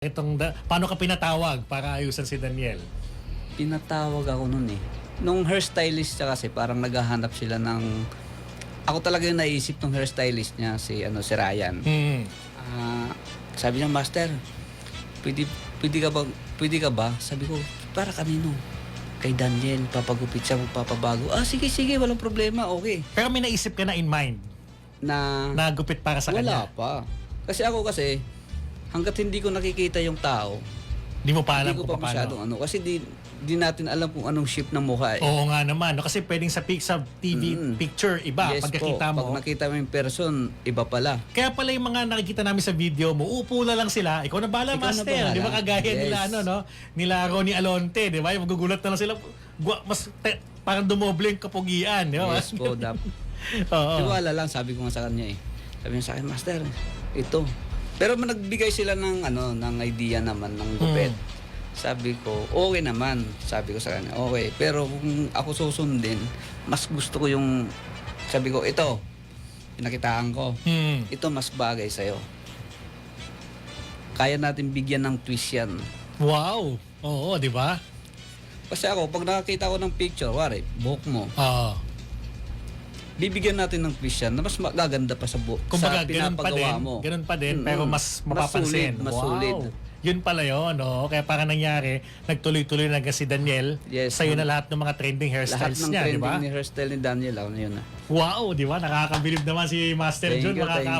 Itong da- paano ka pinatawag para ayusan si Daniel? Pinatawag ako nun eh. Nung hairstylist siya kasi parang naghahanap sila ng... Ako talaga yung naisip ng hairstylist niya, si, ano, si Ryan. Hmm. Ah, sabi niya, Master, pwede, pwede ka ba, pwede ka ba? Sabi ko, para kanino? Kay Daniel, papagupit siya, magpapabago. Ah, sige, sige, walang problema, okay. Pero may naisip ka na in mind Na, na gupit para sa wala kanya. pa. Kasi ako kasi, hanggat hindi ko nakikita yung tao, Di mo pa alam hindi ko kung pa masyadong paano. ano. Kasi di, di natin alam kung anong shape ng mukha eh. Oo nga naman. No? Kasi pwedeng sa, pic- sa TV Mm. picture, iba. yes pagkakita po, mo. pag nakita mo yung person, iba pala. Kaya pala yung mga nakikita namin sa video mo, upo na lang sila. Ikaw na bala, Ikaw na master. bahala. Di ba kagaya Yes. nila, ano, no? Nila Ronnie Alonte, di ba? Yung magugulat na lang sila. Gua, mas, te, parang dumoble yung kapugian, di ba? Yes po, dap. Oo. Tiwala lang, sabi ko nga sa kanya eh. Sabi niya sa akin, Master, ito. Pero nagbigay sila ng ano, ng idea naman ng gupit. Mm. Sabi ko, okay naman. Sabi ko sa kanya, okay. Pero kung ako susundin, mas gusto ko yung, sabi ko, ito, pinakitaan ko. Hmm. Ito mas bagay sa'yo. Kaya natin bigyan ng twist yan. Wow. Oo, di ba? Kasi ako, pag nakakita ko ng picture, wari, buhok mo, Oo. Bibigyan natin ng twist yan na mas magaganda pa sa buhok. Kumbaga, sa ganun pa din. mo. Ganun pa din, pero mas mapapansin. Mas sulit, mas wow. sulit. Yun pala yun, no? Kaya parang nangyari, nagtuloy-tuloy na hanggang si Daniel. Yes, sa'yo na lahat ng mga trending Lahat hairstyles ng niya, di trending ba? ni hairstyle ni Daniel, ako na yun ah. Wow, di ba? Nakakabilib naman si Master Thank Jun. you,